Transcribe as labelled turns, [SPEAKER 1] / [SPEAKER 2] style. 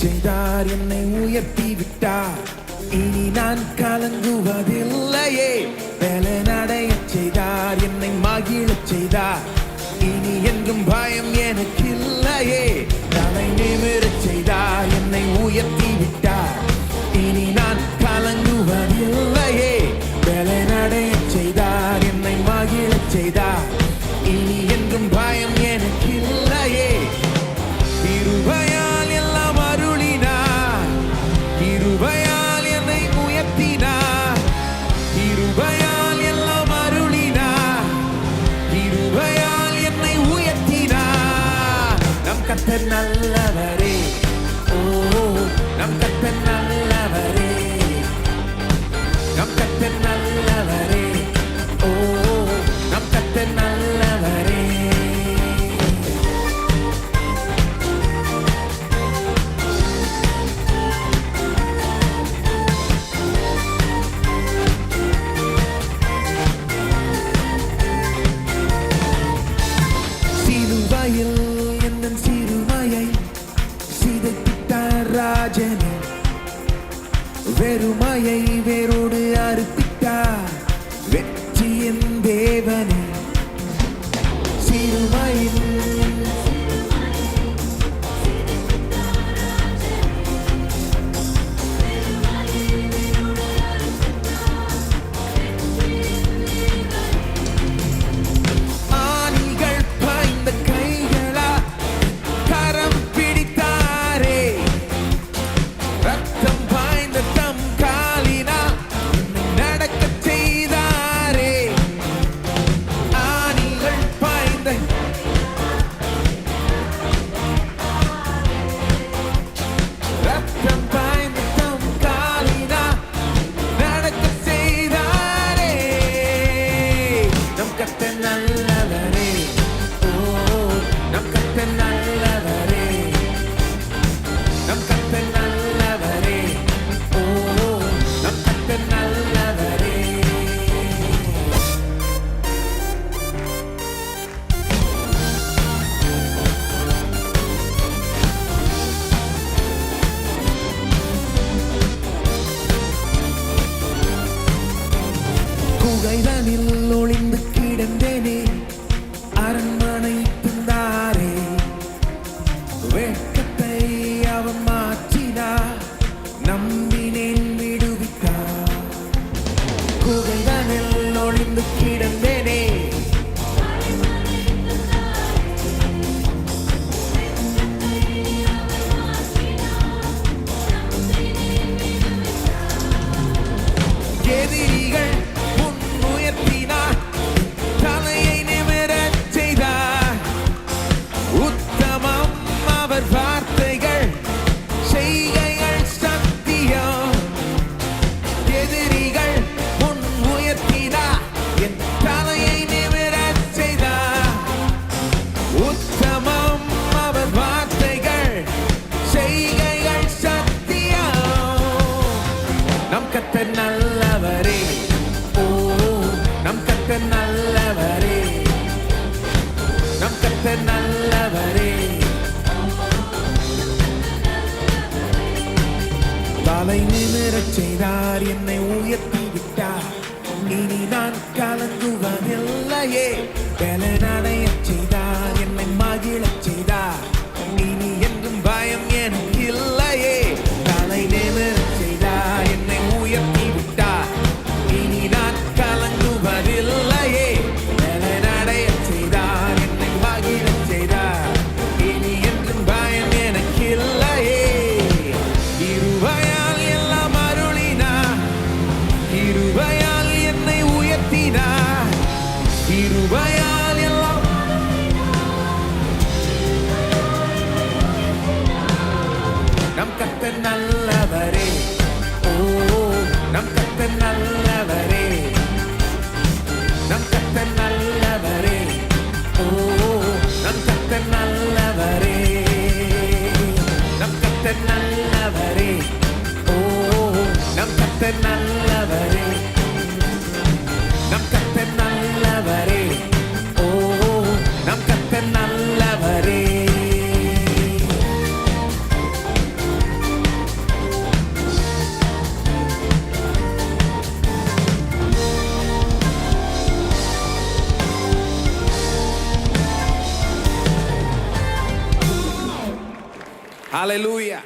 [SPEAKER 1] செய்தார். என்னை உயர்த்தி விட்டார். இனி நான் கலங்குவதில்லையே. வேலை நடைய செய்தார். என்னை மகிழச் செய்தார். இனி எங்கும் பயம் எனக்கு கர்த்தர் நல்லவரே. மகிமையை வேரோடு அறுத்திட்டார் வெற்றியின் தேவனே. புகைதனில் ஒளிந்து கிடந்தேனே அரண்மனை பிந்தாரே வேட்கத்தை அவன் மாற்றினா நம் அவர் என்னை உயர்த்தி விட்டார். இனி நான் கலங்குவதில்லையே. வேலை இருபயா Aleluia.